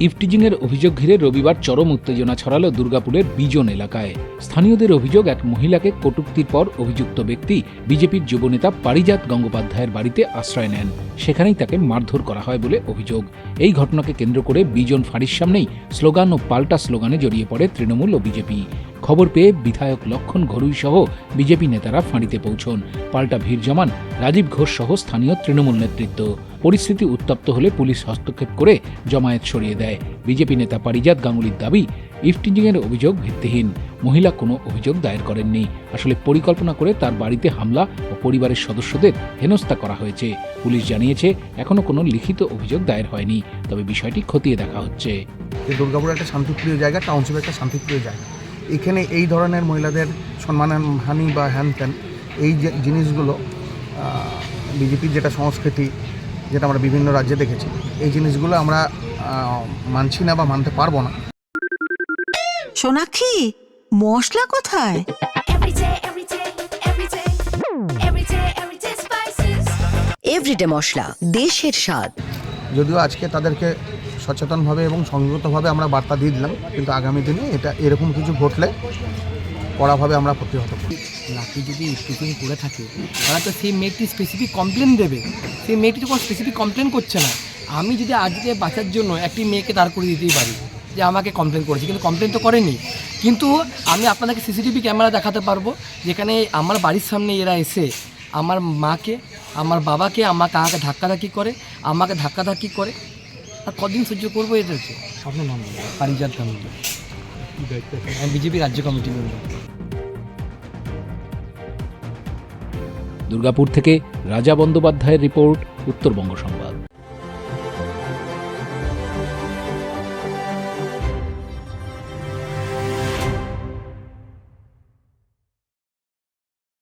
ইফটিজিংয়ের অভিযোগ ঘিরে রবিবার চরম উত্তেজনা ছড়াল দুর্গাপুরের বিজন এলাকায়। স্থানীয়দের অভিযোগ, এক মহিলাকে কটুক্তির পর অভিযুক্ত ব্যক্তি বিজেপির যুবনেতা পারিজাত গঙ্গোপাধ্যায়ের বাড়িতে আশ্রয় নেন। সেখানেই তাকে মারধর করা হয় বলে অভিযোগ। এই ঘটনাকে কেন্দ্র করে বিজন ফাঁড়ির সামনেই স্লোগান ও পাল্টা স্লোগানে জড়িয়ে পড়ে তৃণমূল ও বিজেপি। খবর পেয়ে বিধায়ক লক্ষণ ঘরুই সহ বিজেপি নেতারা ফাঁড়িতে পৌঁছন। পাল্টা ভিড় জমান রাজীব ঘোষ সহ স্থানীয় তৃণমূল নেতৃত্ব। পরিস্থিতি উত্তপ্ত হলে পুলিশ হস্তক্ষেপ করে জমায়েত সরিয়ে দেয়। বিজেপি নেতা পারিজাত গাঙ্গুলির দাবি ইফটিজিংয়ের অভিযোগ ভিত্তিহীন। মহিলা কোনো অভিযোগ দায়ের করেননি। আসলে পরিকল্পনা করে তার বাড়িতে হামলা ও পরিবারের সদস্যদের হেনস্থা করা হয়েছে। পুলিশ জানিয়েছে, এখনও কোনো লিখিত অভিযোগ দায়ের হয়নি। তবে বিষয়টি খতিয়ে দেখা হচ্ছে। দুর্গাপুর একটা শান্তিপ্রিয় জায়গা টাউনশিপ একটা শান্তিপ্রিয় জায়গা। এখানে এই ধরনের মহিলাদের সম্মানহানি বা হ্যান ত্যান এই যে জিনিসগুলো বিজেপির যেটা সংস্কৃতি যেটা আমরা বিভিন্ন রাজ্যে দেখেছি এই জিনিসগুলো আমরা মানছি না বা মানতে পারব না। সোনাক্ষী মশলা কোথায়. এভরিডে মশলা দেশের স্বাদ। যদিও আজকে তাদেরকে সচেতনভাবে এবং সংযতভাবে আমরা বার্তা দিয়ে দিলাম, কিন্তু আগামী দিনে এটা এরকম কিছু ঘটলে কড়াভাবে আমরা প্রতিহত করি লাকি যদি স্পিকিং করে থাকে তারা তো সেই মেয়েটি স্পেসিফিক কমপ্লেন দেবে। সেই মেয়েটি তো কোনো স্পেসিফিক কমপ্লেন করছে না। আমি যদি আজকে বাঁচার জন্য একটি মেয়েকে দাঁড় করে দিতেই পারি যে আমাকে কমপ্লেন করেছে, কিন্তু কমপ্লেন তো করেনি। কিন্তু আমি আপনাদেরকে সিসিটিভি ক্যামেরা দেখাতে পারব, যেখানে আমার বাড়ির সামনে এরা এসে আমার মাকে, আমার বাবাকে, আমার কাকাকে ধাক্কাধাক্কি করে, আমাকে ধাক্কাধাক্কি করে আর কদিন সহ্য করব এদেরকে আপনার নাম। পারিজাত গাঙ্গুলি বিজেপি রাজ্য কমিটি মেম্বার। দুর্গাপুর থেকে রাজা বন্দ্যোপাধ্যায়ের রিপোর্ট, উত্তরবঙ্গ সংবাদ।